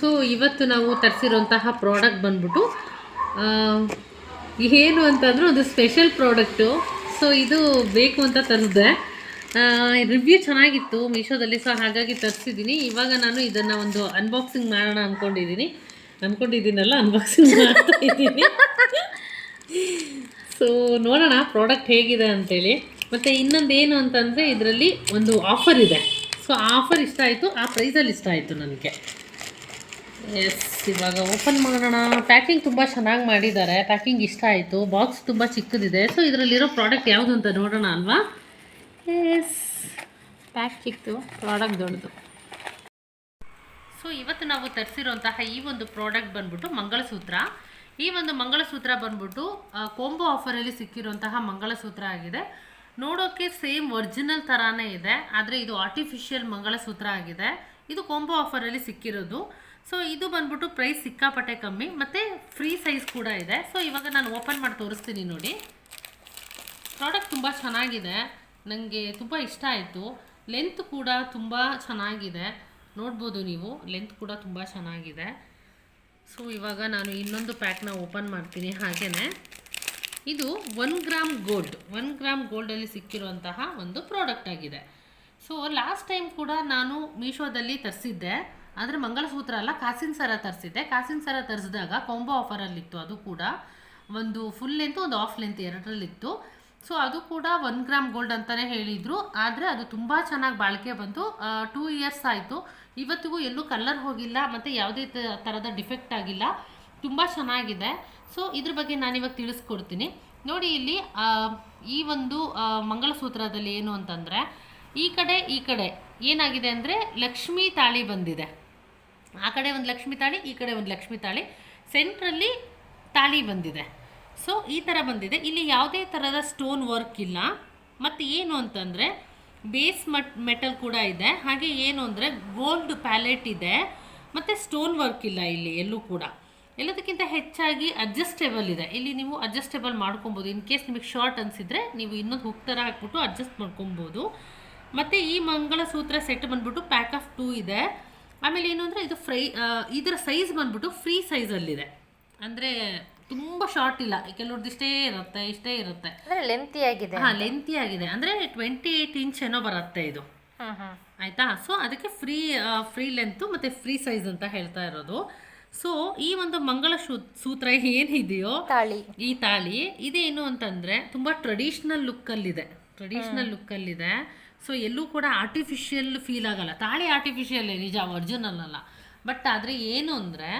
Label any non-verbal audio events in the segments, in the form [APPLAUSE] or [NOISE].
So, ಇವತ್ತು ನಾವು ತರಿಸಿರುವಂತಹ product ಬಂದ್ಬಿಟ್ಟು ಏನು ಅಂತಂದ್ರೆ ಒಂದು ಸ್ಪೆಷಲ್ ಪ್ರಾಡಕ್ಟು ಸೊ, ಇದು ಬೇಕು ಅಂತ ತರಿಸ್ದೆ ರಿವ್ಯೂ ಚೆನ್ನಾಗಿತ್ತು, ಮೀಶೋದಲ್ಲಿ ಸೊ ಹಾಗಾಗಿ ತರಿಸಿದ್ದೀನಿ. ಇವಾಗ ನಾನು ಇದನ್ನು ಒಂದು ಅನ್ಬಾಕ್ಸಿಂಗ್ ಮಾಡೋಣ ಅಂದ್ಕೊಂಡಿದ್ದೀನಿ ಅಂದ್ಕೊಂಡಿದ್ದೀನಲ್ಲ ಅನ್ಬಾಕ್ಸಿಂಗ್ [LAUGHS] ಮಾಡ್ತಾ ಇದ್ದೀನಿ. ಸೊ ನೋಡೋಣ ಪ್ರಾಡಕ್ಟ್ ಹೇಗಿದೆ ಅಂತೇಳಿ. ಮತ್ತು ಇನ್ನೊಂದು ಏನು ಅಂತಂದರೆ, ಇದರಲ್ಲಿ ಒಂದು ಆಫರ್ ಇದೆ. ಸೊ ಆಫರ್ ಇಷ್ಟ ಆಯಿತು, ಆ ಪ್ರೈಸಲ್ಲಿ ಇಷ್ಟ ಆಯಿತು ನನಗೆ. ಎಸ್ ಇವಾಗ ಓಪನ್ ಮಾಡೋಣ. ಪ್ಯಾಕಿಂಗ್ ತುಂಬ ಚೆನ್ನಾಗಿ ಮಾಡಿದ್ದಾರೆ. ಪ್ಯಾಕಿಂಗ್ ಇಷ್ಟ ಆಯಿತು. ಬಾಕ್ಸ್ ತುಂಬ ಚಿಕ್ಕದಿದೆ. ಸೊ ಇದರಲ್ಲಿರೋ ಪ್ರಾಡಕ್ಟ್ ಯಾವುದು ಅಂತ ನೋಡೋಣ ಅಲ್ವಾ? ಎಸ್ ಪ್ಯಾಕ್ ಚಿಕ್ಕದು ಪ್ರಾಡಕ್ಟ್ ದೊಡ್ಡದು. ಸೊ ಇವತ್ತು ನಾವು ತರಿಸಿರುವಂತಹ ಈ ಒಂದು ಪ್ರಾಡಕ್ಟ್ ಬಂದ್ಬಿಟ್ಟು ಮಂಗಳಸೂತ್ರ. ಈ ಒಂದು ಮಂಗಳಸೂತ್ರ ಬಂದ್ಬಿಟ್ಟು ಕೋಂಬೋ ಆಫರಲ್ಲಿ ಸಿಕ್ಕಿರುವಂತಹ ಮಂಗಳಸೂತ್ರ ಆಗಿದೆ. ನೋಡೋಕ್ಕೆ ಸೇಮ್ ಒರಿಜಿನಲ್ ಥರಾನೇ ಇದೆ. ಆದರೆ ಇದು ಆರ್ಟಿಫಿಷಿಯಲ್ ಮಂಗಳಸೂತ್ರ ಆಗಿದೆ. ಇದು ಕೊಂಬೋ ಆಫರಲ್ಲಿ ಸಿಕ್ಕಿರೋದು. ಸೊ ಇದು ಬಂದ್ಬಿಟ್ಟು ಪ್ರೈಸ್ ಸಿಕ್ಕಾಪಟ್ಟೆ ಕಮ್ಮಿ, ಮತ್ತು ಫ್ರೀ ಸೈಜ್ ಕೂಡ ಇದೆ. ಸೊ ಇವಾಗ ನಾನು ಓಪನ್ ಮಾಡಿ ತೋರಿಸ್ತೀನಿ ನೋಡಿ. ಪ್ರಾಡಕ್ಟ್ ತುಂಬ ಚೆನ್ನಾಗಿದೆ. ನನಗೆ ತುಂಬ ಇಷ್ಟ ಆಯಿತು. ಲೆಂತ್ ಕೂಡ ತುಂಬ ಚೆನ್ನಾಗಿದೆ. ನೋಡ್ಬೋದು ನೀವು ಲೆಂತ್ ಕೂಡ ತುಂಬ ಚೆನ್ನಾಗಿದೆ. ಸೊ ಇವಾಗ ನಾನು ಇನ್ನೊಂದು ಪ್ಯಾಕ್ನ ಓಪನ್ ಮಾಡ್ತೀನಿ ಹಾಗೆಯೇ ಇದು one gram gold one gram ಗೋಲ್ಡಲ್ಲಿ ಸಿಕ್ಕಿರುವಂತಹ ಒಂದು ಪ್ರಾಡಕ್ಟ್ ಆಗಿದೆ. ಸೊ ಲಾಸ್ಟ್ ಟೈಮ್ ಕೂಡ ನಾನು ಮೀಶೋದಲ್ಲಿ ತರಿಸಿದ್ದೆ. ಆದರೆ ಮಂಗಳಸೂತ್ರ ಅಲ್ಲ, ಕಾಸಿನ ಸರ ತರಿಸಿದ್ದೆ. ಕಾಸಿನ ಸರ ತರಿಸಿದಾಗ ಕಾಂಬೋ ಆಫರಲ್ಲಿತ್ತು ಅದು ಕೂಡ ಒಂದು ಫುಲ್ ಲೆಂತ್ ಒಂದು ಆಫ್ ಲೆಂತ್ ಎರಡರಲ್ಲಿತ್ತು. ಸೊ ಅದು ಕೂಡ ಒನ್ ಗ್ರಾಮ್ ಗೋಲ್ಡ್ ಅಂತಲೇ ಹೇಳಿದರು. ಆದರೆ ಅದು ತುಂಬ ಚೆನ್ನಾಗಿ ಬಾಳಿಕೆ ಬಂತು ಟೂ ಇಯರ್ಸ್ ಆಯಿತು. ಇವತ್ತಿಗೂ ಎಲ್ಲೂ ಕಲರ್ ಹೋಗಿಲ್ಲ, ಮತ್ತು ಯಾವುದೇ ಥರದ ಡಿಫೆಕ್ಟ್ ಆಗಿಲ್ಲ. ತುಂಬ ಚೆನ್ನಾಗಿದೆ. ಸೊ ಇದ್ರ ಬಗ್ಗೆ ನಾನಿವಾಗ ತಿಳಿಸ್ಕೊಡ್ತೀನಿ. ನೋಡಿ ಇಲ್ಲಿ ಈ ಒಂದು ಮಂಗಳ ಮಂಗಳಸೂತ್ರದಲ್ಲಿ ಏನು ಅಂತಂದರೆ, ಈ ಕಡೆ ಈ ಕಡೆ ಏನಾಗಿದೆ ಅಂದರೆ ಲಕ್ಷ್ಮೀ ತಾಳಿ ಬಂದಿದೆ. ಆ ಕಡೆ ಒಂದು ಲಕ್ಷ್ಮಿ ತಾಳಿ, ಈ ಕಡೆ ಒಂದು ಲಕ್ಷ್ಮಿ ತಾಳಿ. ಸೆಂಟ್ರಲ್ಲಿ ತಾಳಿ ಬಂದಿದೆ. ಸೊ ಈ ಥರ ಬಂದಿದೆ. ಇಲ್ಲಿ ಯಾವುದೇ ಥರದ ಸ್ಟೋನ್ ವರ್ಕ್ ಇಲ್ಲ. ಮತ್ತು ಏನು ಅಂತಂದರೆ ಬೇಸ್ ಮಟ್ ಮೆಟಲ್ ಕೂಡ ಇದೆ. ಹಾಗೆ ಏನು ಅಂದರೆ ಗೋಲ್ಡ್ ಪ್ಯಾಲೆಟ್ ಇದೆ. ಮತ್ತು ಸ್ಟೋನ್ ವರ್ಕ್ ಇಲ್ಲ ಇಲ್ಲಿ, ಎಲ್ಲೂ ಕೂಡ. ಎಲ್ಲದಕ್ಕಿಂತ ಹೆಚ್ಚಾಗಿ ಅಡ್ಜಸ್ಟೇಬಲ್ ಇದೆ. ಇಲ್ಲಿ ನೀವು ಅಡ್ಜಸ್ಟೇಬಲ್ ಮಾಡ್ಕೊಬೋದು. ಇನ್ ಕೇಸ್ ನಿಮಗೆ ಶಾರ್ಟ್ ಅನಿಸಿದರೆ, ನೀವು ಇನ್ನೊಂದು ಹುಕ್ ಥರ ಹಾಕ್ಬಿಟ್ಟು ಅಡ್ಜಸ್ಟ್ ಮಾಡ್ಕೊಬೋದು. ಮತ್ತು ಈ ಮಂಗಳಸೂತ್ರ ಸೆಟ್ ಬಂದ್ಬಿಟ್ಟು ಪ್ಯಾಕ್ ಆಫ್ ಟೂ ಇದೆ. ಆಮೇಲೆ ಏನು ಅಂದರೆ ಇದು ಫ್ರೈ ಇದರ ಸೈಜ್ ಬಂದ್ಬಿಟ್ಟು ಫ್ರೀ ಸೈಜಲ್ಲಿದೆ ಅಂದರೆ ತುಂಬ ಶಾರ್ಟ್ ಇಲ್ಲ. ಕೆಲವ್ರದ್ದು ಇಷ್ಟೇ ಇರುತ್ತೆ ಇಷ್ಟೇ ಇರುತ್ತೆ. ಅಂದ್ರೆ ಲೆಂತಿ ಆಗಿದೆ ಹಾಂ ಲೆಂತಿ ಆಗಿದೆ. ಅಂದರೆ ಟ್ವೆಂಟಿ ಏಯ್ಟ್ ಇಂಚ್ ಏನೋ ಬರುತ್ತೆ ಇದು. ಆಯಿತಾ? ಸೊ ಅದಕ್ಕೆ ಫ್ರೀ ಫ್ರೀ ಲೆಂತು ಮತ್ತು ಫ್ರೀ ಸೈಜ್ ಅಂತ ಹೇಳ್ತಾ ಇರೋದು. ಸೊ ಈ ಒಂದು ಮಂಗಳ ಸೂತ್ರ ಏನಿದೆಯೋ ತಾಳಿ. ಈ ತಾಳಿ. ಇದೇನು ಅಂತಂದರೆ ತುಂಬ ಟ್ರೆಡಿಷ್ನಲ್ ಲುಕ್ಕಲ್ಲಿದೆ ಟ್ರೆಡಿಷ್ನಲ್ ಲುಕ್ಕಲ್ಲಿದೆ ಸೊ ಎಲ್ಲೂ ಕೂಡ ಆರ್ಟಿಫಿಷಿಯಲ್ ಫೀಲ್ ಆಗಲ್ಲ. ತಾಳಿ ಆರ್ಟಿಫಿಷಿಯಲ್ ನಿಜ ಒರಿಜಿನಲ್ ಅಲ್ಲ ಬಟ್ ಆದರೆ ಏನು ಅಂದರೆ,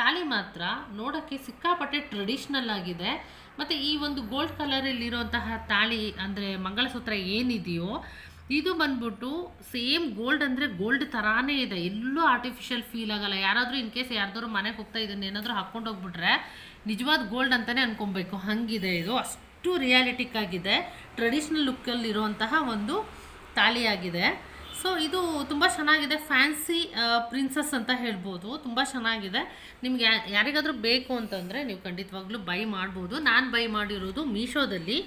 ತಾಳಿ ಮಾತ್ರ ನೋಡೋಕ್ಕೆ ಸಿಕ್ಕಾಪಟ್ಟೆ ಟ್ರೆಡಿಷ್ನಲ್ ಆಗಿದೆ. ಮತ್ತು ಈ ಒಂದು ಗೋಲ್ಡ್ ಕಲರಲ್ಲಿರೋಂತಹ ತಾಳಿ ಅಂದರೆ ಮಂಗಳಸೂತ್ರ ಏನಿದೆಯೋ, ಇದು ಬಂದ್ಬಿಟ್ಟು ಸೇಮ್ ಗೋಲ್ಡ್ ಅಂದರೆ ಗೋಲ್ಡ್ ಥರಾನೇ ಇದೆ. ಎಲ್ಲೂ ಆರ್ಟಿಫಿಷಿಯಲ್ ಫೀಲ್ ಆಗಲ್ಲ. ಯಾರಾದರೂ ಇನ್ ಕೇಸ್ ಯಾರಾದರೂ ಮನೆಗೆ ಹೋಗ್ತಾ ಇದನ್ನು ಏನಾದರೂ ಹಾಕ್ಕೊಂಡು ಹೋಗ್ಬಿಟ್ರೆ ನಿಜವಾದ ಗೋಲ್ಡ್ ಅಂತಲೇ ಅನ್ಕೊಬೇಕು. ಹಂಗಿದೆ ಇದು ಅಷ್ಟು. ರಿಯಾಲಿಟಿಕ್ ಆಗಿದೆ. ಟ್ರೆಡಿಷ್ನಲ್ ಲುಕ್ಕಲ್ಲಿ ಇರುವಂತಹ ಒಂದು ತಾಳಿಯಾಗಿದೆ. ಸೊ ಇದು ತುಂಬ ಚೆನ್ನಾಗಿದೆ. ಫ್ಯಾನ್ಸಿ ಪ್ರಿನ್ಸಸ್ ಅಂತ ಹೇಳ್ಬೋದು. ತುಂಬ ಚೆನ್ನಾಗಿದೆ. ನಿಮ್ಗೆ ಯಾರಿಗಾದರೂ ಬೇಕು ಅಂತಂದರೆ ನೀವು ಖಂಡಿತವಾಗ್ಲೂ ಬೈ ಮಾಡ್ಬೋದು. ನಾನು ಬೈ ಮಾಡಿರೋದು ಮೀಶೋದಲ್ಲಿ.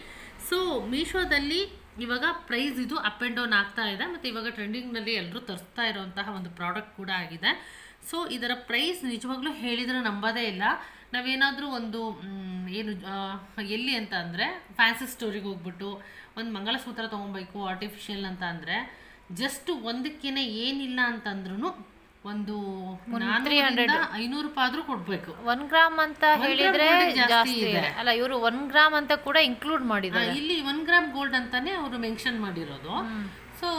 ಸೊ ಮೀಶೋದಲ್ಲಿ ಇವಾಗ ಪ್ರೈಸ್ ಇದು ಅಪ್ ಆ್ಯಂಡ್ ಡೌನ್ ಆಗ್ತಾ ಇದೆ. ಮತ್ತು ಇವಾಗ ಟ್ರೆಂಡಿಂಗ್ನಲ್ಲಿ ಎಲ್ಲರೂ ತರಿಸ್ತಾ ಇರೋವಂತಹ ಒಂದು ಪ್ರಾಡಕ್ಟ್ ಕೂಡ ಆಗಿದೆ. ಸೊ ಇದರ ಪ್ರೈಸ್ ನಿಜವಾಗ್ಲೂ ಹೇಳಿದ್ರೆ ನಂಬೋದೇ ಇಲ್ಲ. ನಾವೇನಾದರೂ ಒಂದು ಏನು ಎಲ್ಲಿ ಅಂತ ಅಂದರೆ ಫ್ಯಾನ್ಸಿ ಸ್ಟೋರಿಗೆ ಹೋಗ್ಬಿಟ್ಟು ಒಂದು ಮಂಗಳಸೂತ್ರ ತೊಗೊಬೇಕು ಆರ್ಟಿಫಿಷಿಯಲ್ ಅಂತ ಅಂದರೆ ಜಸ್ಟ್ ಒಂದಕ್ಕೇನೆ ಏನಿಲ್ಲ ಅಂತಂದ್ರೂ ಒಂದು ನಾನ್ನೂರಿಂದ ಐನೂರು ರೂಪಾಯಿ ಆದರೂ ಕೊಡಬೇಕು. ಒನ್ ಗ್ರಾಮ್ ಅಂತ ಹೇಳಿದ್ರೆ ಜಾಸ್ತಿ. ಇದೆ. ಅಲ್ಲ ಇವರು ಒನ್ ಗ್ರಾಮ್ ಅಂತ ಕೂಡ ಇನ್ಕ್ಲೂಡ್ ಮಾಡಿದ್ದಾರೆ. ಇಲ್ಲಿ ಒನ್ ಗ್ರಾಮ್ ಗೋಲ್ಡ್ ಅಂತಾನೆ ಅವರು ಮೆನ್ಷನ್ ಮಾಡಿರೋದು. ಸೊ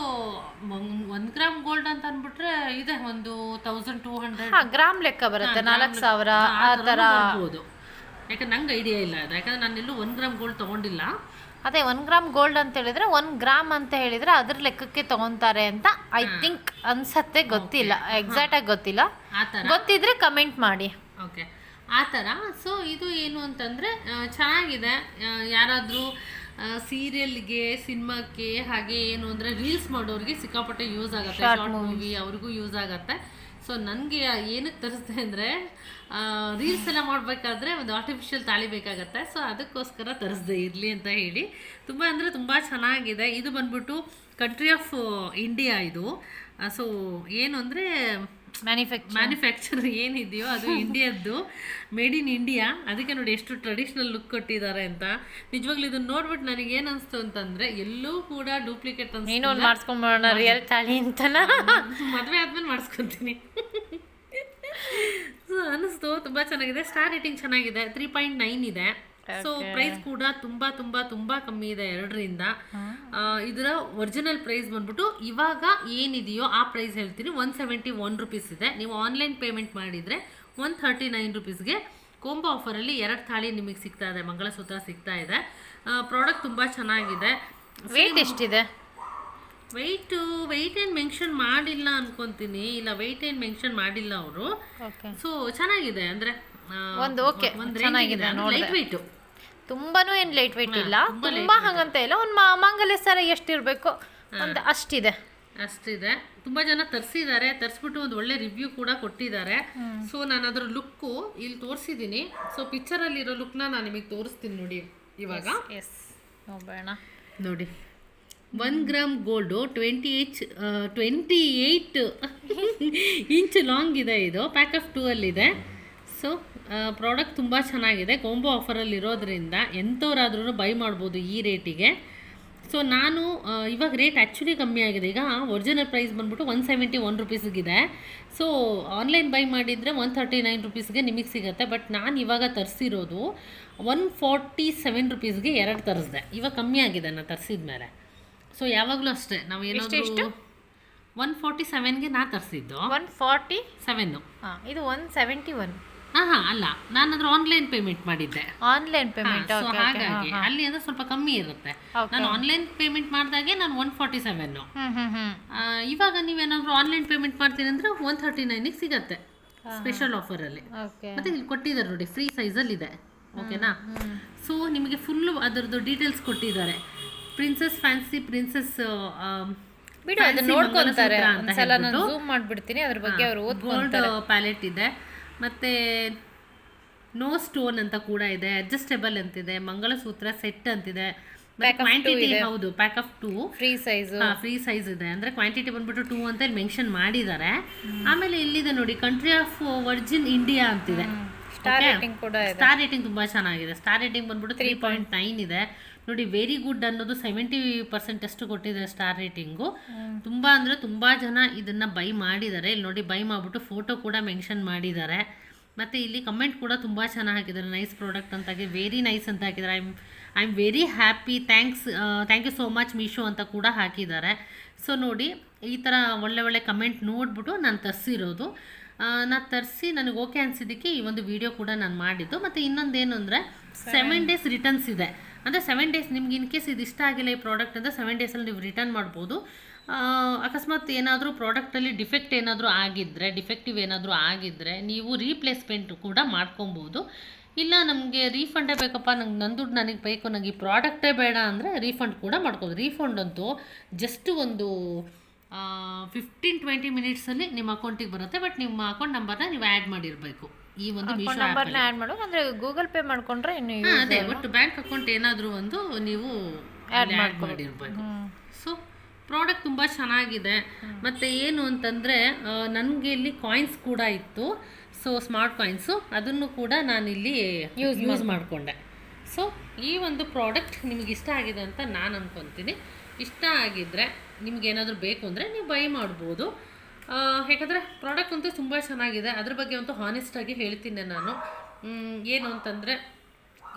ಒಂದ್ ಗ್ರಾಮ್ ಗೋಲ್ಡ್ ಅಂತ ಅಂದ್ಬಿಟ್ರೆ ಇದೆ ಒಂದು ತೌಸಂಡ್ ಟೂ ಹಂಡ್ರೆಡ್ ಗ್ರಾಮ್ ಲೆಕ್ಕ ಬರುತ್ತೆ ನಾಲ್ಕು ಸಾವಿರ ಆ ಯಾಕಂದ್ರೆ ನಂಗೆ ಐಡಿಯಾ ಇಲ್ಲ ಅದು. ಯಾಕಂದ್ರೆ ನಾನು ಎಲ್ಲೂ ಒಂದು ಗ್ರಾಮ್ ಗೋಲ್ಡ್ ತಗೊಂಡಿಲ್ಲ. ಅದೇ ಒಂದು ಗ್ರಾಮ್ ಗೋಲ್ಡ್ ಅಂತ ಹೇಳಿದ್ರೆ ಒಂದು ಗ್ರಾಮ್ ಅಂತ ಹೇಳಿದ್ರೆ ಅದ್ರ ಲೆಕ್ಕಕ್ಕೆ ತಗೊಂತಾರೆ ಅಂತ ಐ ಥಿಂಕ್ ಅನ್ಸತ್ತೆ ಗೊತ್ತಿಲ್ಲ. ಎಕ್ಸಾಕ್ಟ್ ಆಗಿ ಗೊತ್ತಿಲ್ಲ. ಗೊತ್ತಿದ್ರೆ ಕಮೆಂಟ್ ಮಾಡಿ. ಓಕೆ ಆ ಥರ. ಸೊ ಇದು ಏನು ಅಂತಂದರೆ ಚೆನ್ನಾಗಿದೆ. ಯಾರಾದರೂ ಸೀರಿಯಲ್ಗೆ ಸಿನಿಮಾಕ್ಕೆ ಹಾಗೆ ಏನು ಅಂದರೆ ರೀಲ್ಸ್ ಮಾಡೋರಿಗೆ ಸಿಕ್ಕಾಪಟ್ಟೆ ಯೂಸ್ ಆಗುತ್ತೆ. ಶಾರ್ಟ್ ಮೂವಿ ಅವ್ರಿಗೂ ಯೂಸ್ ಆಗುತ್ತೆ. ಸೊ ನನಗೆ ಏನಕ್ಕೆ ತರಿಸ್ದೆ ಅಂದರೆ ರೀಲ್ಸ್ ಎಲ್ಲ ಮಾಡಬೇಕಾದ್ರೆ ಒಂದು ಆರ್ಟಿಫಿಷಿಯಲ್ ತಾಳಿ ಬೇಕಾಗತ್ತೆ. ಸೊ ಅದಕ್ಕೋಸ್ಕರ ತರಿಸ್ದೆ ಇರಲಿ ಅಂತ ಹೇಳಿ. ತುಂಬ ಅಂದರೆ ತುಂಬ ಚೆನ್ನಾಗಿದೆ. ಇದು ಬಂದ್ಬಿಟ್ಟು ಕಂಟ್ರಿ ಆಫ್ ಇಂಡಿಯಾ ಇದು. ಸೊ ಏನು ಅಂದರೆ ಮ್ಯಾನುಫ್ಯಾಕ್ಚರ್ ಮ್ಯಾನುಫ್ಯಾಕ್ಚರ್ ಏನಿದೆಯೋ ಅದು ಇಂಡಿಯಾದ್ದು ಮೇಡ್ ಇನ್ ಇಂಡಿಯಾ ಅದಕ್ಕೆ ನೋಡಿ ಎಷ್ಟು ಟ್ರೆಡಿಷ್ನಲ್ ಲುಕ್ ಕೊಟ್ಟಿದ್ದಾರೆ ಅಂತ. ನಿಜವಾಗ್ಲೂ ಇದನ್ನ ನೋಡ್ಬಿಟ್ಟು ನನಗೆ ಏನು ಅನಿಸ್ತು ಅಂತಂದ್ರೆ ಎಲ್ಲೂ ಕೂಡ ಡೂಪ್ಲಿಕೇಟ್ ಇನ್ನೊಂದು ಮಾಡಿಸ್ಕೊಂಬೋಣ ರಿಯಲ್ ತಾಳಿ ಅಂತ ಮದುವೆ ಆದ್ಮೇಲೆ ಮಾಡಿಸ್ಕೊತೀನಿ. ಸೊ [LAUGHS] ಅನಿಸ್ತು ತುಂಬಾ ಚೆನ್ನಾಗಿದೆ. ಸ್ಟಾರ್ ರೇಟಿಂಗ್ ಚೆನ್ನಾಗಿದೆ. ತ್ರೀ ಪಾಯಿಂಟ್ ನೈನ್ ಇದೆ. ಸೊ ಪ್ರೈಸ್ ಕೂಡ ತುಂಬಾ ತುಂಬಾ ತುಂಬಾ ಕಮ್ಮಿ ಇದೆ ಎರಡರಿಂದ. ಇದರ ಒರಿಜಿನಲ್ ಪ್ರೈಸ್ ಬಂದ್ಬಿಟ್ಟು ಇವಾಗ ಏನಿದೆಯೋ ಆ ಪ್ರೈಸ್ ಹೇಳ್ತೀನಿ. ಒನ್ ಸೆವೆಂಟಿ ಒನ್ ರುಪೀಸ್ ಇದೆ. ನೀವು ಆನ್ಲೈನ್ ಪೇಮೆಂಟ್ ಮಾಡಿದ್ರೆ ಒನ್ ಥರ್ಟಿ ನೈನ್ ರುಪೀಸ್ಗೆ ಕೋಂಬೋ ಆಫರಲ್ಲಿ ಎರಡು ಥಾಳಿ ನಿಮಗೆ ಸಿಗ್ತಾ ಇದೆ. ಮಂಗಳಸೂತ್ರ ಸಿಗ್ತಾ ಇದೆ. ಪ್ರಾಡಕ್ಟ್ ತುಂಬ ಚೆನ್ನಾಗಿದೆ. ವೆಯ್ಟ್ ಎಷ್ಟಿದೆ? ವೆಯ್ಟು ವೆಯ್ಟ್ ಏನು ಮೆನ್ಷನ್ ಮಾಡಿಲ್ಲ ಅನ್ಕೊಂತೀನಿ. ಇಲ್ಲ ವೆಯ್ಟ್ ಏನು ಮೆನ್ಷನ್ ಮಾಡಿಲ್ಲ ಅವರು. ಓಕೆ ಸೊ ಚೆನ್ನಾಗಿದೆ. ಅಂದ್ರೆ ಒಂದು okay, ಚೆನ್ನಾಗಿದೆ, ಲೈಟ್ ವೆಯ್ಟು ತುಂಬಾನು ಏನ್ ಲೈಟ್ ವೇಟ್ ಇಲ್ಲ. ತುಂಬಾ ಹಂಗಂತ ಇಲ್ಲ. ಒಂದು ಮಾಂಗಲ್ಯ ಸರ ಎಷ್ಟಿರ್ಬೇಕು ಅಂತ ಅಷ್ಟಿದೆ. ಅಷ್ಟಿದೆ. ತುಂಬಾ ಜನ ತರಿಸಿದ್ದಾರೆ. ತರಿಸ್ಬಿಟ್ಟು ಒಂದು ಒಳ್ಳೆ ರಿವ್ಯೂ ಕೂಡ ಕೊಟ್ಟಿದ್ದಾರೆ. ಸೊ ನಾನು ಅದರ ಲುಕ್ಕು ಇಲ್ಲಿ ತೋರಿಸಿದ್ದೀನಿ ಸೊ ಪಿಕ್ಚರಲ್ಲಿರೋ ಲುಕ್ನ ನಾನು ನಿಮಗೆ ತೋರಿಸ್ತೀನಿ ನೋಡಿ ಇವಾಗ. ಎಸ್ ನೋಡೋಣ ನೋಡಿ. One gram gold twenty eight twenty eight inch long ಇದೆ ಇದು. ಪ್ಯಾಕ್ ಆಫ್ ಟೂ ಅಲ್ಲಿದೆ. ಸೊ ಪ್ರಾಡಕ್ಟ್ ತುಂಬ ಚೆನ್ನಾಗಿದೆ. ಕೊಂಬೋ ಆಫರಲ್ಲಿ ಇರೋದ್ರಿಂದ ಎಂಥವ್ರಾದ್ರೂ ಬೈ ಮಾಡ್ಬೋದು ಈ ರೇಟಿಗೆ ಸೊ ನಾನು ಇವಾಗ ರೇಟ್ ಆ್ಯಕ್ಚುಲಿ ಕಮ್ಮಿ ಆಗಿದೆ. ಈಗ ಒರಿಜಿನಲ್ ಪ್ರೈಸ್ ಬಂದ್ಬಿಟ್ಟು ಒನ್ ಸೆವೆಂಟಿ ಒನ್ ರುಪೀಸ್ಗಿದೆ ಸೊ ಆನ್ಲೈನ್ ಬೈ ಮಾಡಿದರೆ ಒನ್ ತರ್ಟಿ ನೈನ್ ರುಪೀಸ್ಗೆ ನಿಮಗೆ ಸಿಗುತ್ತೆ. ಬಟ್ ನಾನು ಇವಾಗ ತರಿಸಿರೋದು ಒನ್ ಫಾರ್ಟಿ ಸೆವೆನ್ ರುಪೀಸ್ಗೆ ಎರಡು ತರಿಸಿದೆ. ಇವಾಗ ಕಮ್ಮಿ ಆಗಿದೆ ನಾನು ತರಿಸಿದ ಮೇಲೆ. ಸೊ ಯಾವಾಗಲೂ ಅಷ್ಟೇ. ನಾವು ಏನಾದರೂ ಒನ್ ಫಾರ್ಟಿ ಸೆವೆನ್ಗೆ ನಾ ತರಿಸಿದ್ದು. ಒನ್ ಫಾರ್ಟಿ ಸೆವೆನ್ನು ಹಾಂ ಇದು ಒನ್ ಸೆವೆಂಟಿ ಒನ್ ಹಾಂ ಹಾಂ ಅಲ್ಲ ನಾನು ಅಂದ್ರೆ ಆನ್ಲೈನ್ ಪೇಮೆಂಟ್ ಮಾಡಿದ್ದೆ ಆನ್ಲೈನ್ ಪೇಮೆಂಟ್ ಸೊ ಹಾಗಾಗಿ ಅಲ್ಲಿ ಅಂದ್ರೆ ಸ್ವಲ್ಪ ಕಮ್ಮಿ ಇರುತ್ತೆ. ನಾನು ಆನ್ಲೈನ್ ಪೇಮೆಂಟ್ ಮಾಡಿದಾಗೆ ನಾನು ಒನ್ ಫಾರ್ಟಿ ಸೆವೆನ್ನು ಇವಾಗ ನೀವೇನಾದರೂ ಆನ್ಲೈನ್ ಪೇಮೆಂಟ್ ಮಾಡ್ತೀನಿ ಅಂದ್ರೆ ಒನ್ ಥರ್ಟಿ ನೈನಿಗೆ ಸಿಗತ್ತೆ ಸ್ಪೆಷಲ್ ಆಫರಲ್ಲಿ ಮತ್ತೆ ಇಲ್ಲಿ ಕೊಟ್ಟಿದ್ದಾರೆ ನೋಡಿ ಫ್ರೀ ಸೈಜಲ್ಲಿ ಇದೆ. ಓಕೆನಾ ಸೊ ನಿಮಗೆ ಫುಲ್ ಅದರದ್ದು ಡೀಟೇಲ್ಸ್ ಕೊಟ್ಟಿದ್ದಾರೆ. ಪ್ರಿನ್ಸಸ್ ಫ್ಯಾನ್ಸಿ ಪ್ರಿನ್ಸಸ್ ಬಿಡು ಅದನ್ನ ನೋಡ್ಕೊಂತಾರೆ. ಒಂದ್ಸಲ ನಾನು ಝೂಮ್ ಮಾಡ್ಬಿಡ್ತೀನಿ ಅದ್ರ ಬಗ್ಗೆ ಅವರು ಓದ್ ಗೋಲ್ಡ್ ಪ್ಯಾಲೆಟ್ ಇದೆ. ಮತ್ತೆ ನೋ ಸ್ಟೋನ್ ಅಂತ ಕೂಡ ಇದೆ ಅಡ್ಜಸ್ಟೇಬಲ್ ಅಂತಿದೆ ಮಂಗಳಸೂತ್ರ ಸೆಟ್ ಅಂತಿದೆ ಕ್ವಾಂಟಿಟಿ ಹೌದು pack of two free size free size ಇದೆ. ಅಂದ್ರೆ ಕ್ವಾಂಟಿಟಿ ಬಂದ್ಬಿಟ್ಟು ಟೂ ಅಂತ ಇಲ್ಲಿ ಮೆನ್ಷನ್ ಮಾಡಿದ್ದಾರೆ. ಆಮೇಲೆ ಇಲ್ಲಿದೆ ನೋಡಿ ಕಂಟ್ರಿ ಆಫ್ ವರ್ಜಿನ್ ಇಂಡಿಯಾ ಅಂತಿದೆ ಸ್ಟಾರ್ ರೇಟಿಂಗ್ ತುಂಬಾ ಚೆನ್ನಾಗಿದೆ. ಸ್ಟಾರ್ ರೇಟಿಂಗ್ ಬಂದ್ಬಿಟ್ಟು ತ್ರೀ ಪಾಯಿಂಟ್ ನೈನ್ ಇದೆ. ನೋಡಿ ವೆರಿ ಗುಡ್ ಅನ್ನೋದು ಸೆವೆಂಟಿ ಪರ್ಸೆಂಟ್ ಅಷ್ಟು ಕೊಟ್ಟಿದ್ದಾರೆ ಸ್ಟಾರ್ ರೇಟಿಂಗು ತುಂಬ ಅಂದರೆ ತುಂಬ ಜನ ಇದನ್ನು ಬೈ ಮಾಡಿದ್ದಾರೆ. ಇಲ್ಲಿ ನೋಡಿ ಬೈ ಮಾಡಿಬಿಟ್ಟು ಫೋಟೋ ಕೂಡ ಮೆನ್ಷನ್ ಮಾಡಿದ್ದಾರೆ. ಮತ್ತೆ ಇಲ್ಲಿ ಕಮೆಂಟ್ ಕೂಡ ತುಂಬಾ ಚೆನ್ನಾಗಿ ಹಾಕಿದ್ದಾರೆ. ನೈಸ್ ಪ್ರಾಡಕ್ಟ್ ಅಂತ ಹಾಕಿ ವೆರಿ ನೈಸ್ ಅಂತ ಹಾಕಿದ್ದಾರೆ. I am I am very happy thanks thank you so much Meesho ಅಂತ ಕೂಡ ಹಾಕಿದ್ದಾರೆ. ಸೊ ನೋಡಿ ಈ ಥರ ಒಳ್ಳೆ ಒಳ್ಳೆ ಕಮೆಂಟ್ ನೋಡ್ಬಿಟ್ಟು ನಾನು ತರಿಸಿರೋದು. ನಾನು ತರಿಸಿ ನನಗೆ ಓಕೆ ಅನಿಸಿದ್ದಕ್ಕೆ ಈ ಒಂದು ವಿಡಿಯೋ ಕೂಡ ನಾನು ಮಾಡಿದ್ದು. ಮತ್ತು ಇನ್ನೊಂದೇನು ಅಂದರೆ ಸೆವೆನ್ ಡೇಸ್ ರಿಟರ್ನ್ಸ್ ಇದೆ. ಅಂದರೆ ಸೆವೆನ್ ಡೇಸ್ ನಿಮ್ಗೆ ಇನ್ ಕೇಸ್ ಇದು ಇಷ್ಟ ಆಗಿಲ್ಲ ಈ ಪ್ರಾಡಕ್ಟ್ ಅಂದರೆ ಸೆವೆನ್ ಡೇಸಲ್ಲಿ ನೀವು ರಿಟರ್ನ್ ಮಾಡ್ಬೋದು. ಅಕಸ್ಮಾತ್ ಏನಾದರೂ ಪ್ರಾಡಕ್ಟಲ್ಲಿ ಡಿಫೆಕ್ಟ್ ಏನಾದರೂ ಆಗಿದ್ದರೆ ಡಿಫೆಕ್ಟಿವ್ ಏನಾದರೂ ಆಗಿದ್ದರೆ ನೀವು ರೀಪ್ಲೇಸ್ಮೆಂಟ್ ಕೂಡ ಮಾಡ್ಕೊಬೋದು. ಇಲ್ಲ ನಮಗೆ ರೀಫಂಡೇ ಬೇಕಪ್ಪ ನಂಗೆ ನನ್ನ ದುಡ್ಡು ನನಗೆ ಬೇಕು ನನಗೆ ಈ ಪ್ರಾಡಕ್ಟೇ ಬೇಡ ಅಂದರೆ ರೀಫಂಡ್ ಕೂಡ ಮಾಡ್ಕೋಬೋದು. ರೀಫಂಡ್ ಅಂತೂ ಜಸ್ಟ್ ಒಂದು ಫಿಫ್ಟೀನ್ ಟ್ವೆಂಟಿ ಮಿನಿಟ್ಸಲ್ಲಿ ನಿಮ್ಮ ಅಕೌಂಟಿಗೆ ಬರುತ್ತೆ ಬಟ್ ನಿಮ್ಮ ಅಕೌಂಟ್ ನಂಬರ್ನ ನೀವು ಆ್ಯಡ್ ಮಾಡಿರಬೇಕು. ಈ ಒಂದು ಮೀಶೋ ನಂಬರ್ನ ಆ್ಯಡ್ ಮಾಡು ಅಂದ್ರೆ ಗೂಗಲ್ ಪೇ ಮಾಡ್ಕೊಂಡ್ರೆ ಇನ್ನು ಅದೇ ಒಟ್ಟು ಬ್ಯಾಂಕ್ ಅಕೌಂಟ್ ಏನಾದರೂ ಒಂದು ನೀವು ಆ್ಯಡ್ ಮಾಡಿರಬೇಕು. ಸೊ ಪ್ರಾಡಕ್ಟ್ ತುಂಬ ಚೆನ್ನಾಗಿದೆ. ಮತ್ತು ಏನು ಅಂತಂದರೆ ನನಗೆ ಇಲ್ಲಿ ಕಾಯಿನ್ಸ್ ಕೂಡ ಇತ್ತು. ಸೊ ಸ್ಮಾರ್ಟ್ ಕಾಯಿನ್ಸು ಅದನ್ನು ಕೂಡ ನಾನಿಲ್ಲಿ ಯೂಸ್ ಮಾಡಿಕೊಂಡೆ. ಸೊ ಈ ಒಂದು ಪ್ರಾಡಕ್ಟ್ ನಿಮಗೆ ಇಷ್ಟ ಆಗಿದೆ ಅಂತ ನಾನು ಅನ್ಕೊತೀನಿ. ಇಷ್ಟ ಆಗಿದ್ದರೆ ನಿಮಗೇನಾದರೂ ಬೇಕು ಅಂದರೆ ನೀವು ಬೈ ಮಾಡ್ಬೋದು. ಯಾಕಂದರೆ ಪ್ರಾಡಕ್ಟ್ ಅಂತೂ ತುಂಬ ಚೆನ್ನಾಗಿದೆ. ಅದ್ರ ಬಗ್ಗೆ ಅಂತೂ ಹಾನೆಸ್ಟಾಗಿ ಹೇಳ್ತೀನಿ ನಾನು. ಏನು ಅಂತಂದರೆ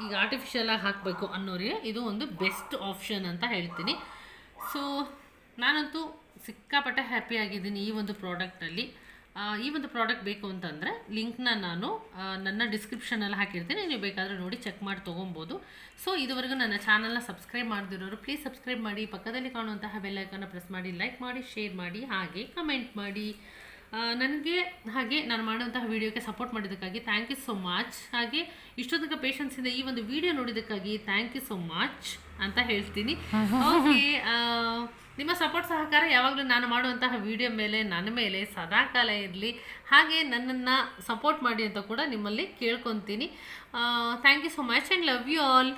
ಈಗ ಆರ್ಟಿಫಿಷಿಯಲ್ ಆಗಿ ಹಾಕಬೇಕು ಅನ್ನೋರಿಗೆ ಇದು ಒಂದು ಬೆಸ್ಟ್ ಆಪ್ಷನ್ ಅಂತ ಹೇಳ್ತೀನಿ. ಸೊ ನಾನಂತೂ ಸಿಕ್ಕಾಪಟ್ಟೆ ಹ್ಯಾಪಿ ಆಗಿದ್ದೀನಿ ಈ ಒಂದು ಪ್ರಾಡಕ್ಟಲ್ಲಿ ಈ ಒಂದು ಪ್ರಾಡಕ್ಟ್ ಬೇಕು ಅಂತಂದರೆ ಲಿಂಕ್ನ ನಾನು ನನ್ನ ಡಿಸ್ಕ್ರಿಪ್ಷನಲ್ಲಿ ಹಾಕಿರ್ತೀನಿ. ನೀವು ಬೇಕಾದರೆ ನೋಡಿ ಚೆಕ್ ಮಾಡಿ ತೊಗೊಬೋದು. ಸೊ ಇದುವರೆಗೂ ನನ್ನ ಚಾನಲ್ನ ಸಬ್ಸ್ಕ್ರೈಬ್ ಮಾಡಿದಿರೋರು ಪ್ಲೀಸ್ ಸಬ್ಸ್ಕ್ರೈಬ್ ಮಾಡಿ. ಪಕ್ಕದಲ್ಲಿ ಕಾಣುವಂತಹ ಬೆಲ್ಲೈಕನ್ನ ಪ್ರೆಸ್ ಮಾಡಿ ಲೈಕ್ ಮಾಡಿ ಶೇರ್ ಮಾಡಿ, ಹಾಗೆ ಕಮೆಂಟ್ ಮಾಡಿ. ನನಗೆ ಹಾಗೆ ನಾನು ಮಾಡುವಂತಹ ವಿಡಿಯೋಗೆ ಸಪೋರ್ಟ್ ಮಾಡಿದ್ದಕ್ಕಾಗಿ ಥ್ಯಾಂಕ್ ಯು ಸೊ ಮಚ್ ಹಾಗೆ ಇಷ್ಟೊತ್ತಿಗೆ ಪೇಷನ್ಸ್ ಇಂದ ಈ ಒಂದು ವಿಡಿಯೋ ನೋಡಿದ್ದಕ್ಕಾಗಿ ಥ್ಯಾಂಕ್ ಯು ಸೊ ಮಚ್ ಅಂತ ಹೇಳ್ತೀನಿ. ಓಕೆ ನಿಮ್ಮ ಸಪೋರ್ಟ್ ಸಹಕಾರ ಯಾವಾಗಲೂ ನಾನು ಮಾಡುವಂತಹ ವಿಡಿಯೋ ಮೇಲೆ, ನನ್ನ ಮೇಲೆ ಸದಾಕಾಲ ಇರಲಿ. ಹಾಗೆ ನನ್ನನ್ನು ಸಪೋರ್ಟ್ ಮಾಡಿ ಅಂತ ಕೂಡ ನಿಮ್ಮಲ್ಲಿ ಕೇಳ್ಕೊತೀನಿ. Thank you so much and love you all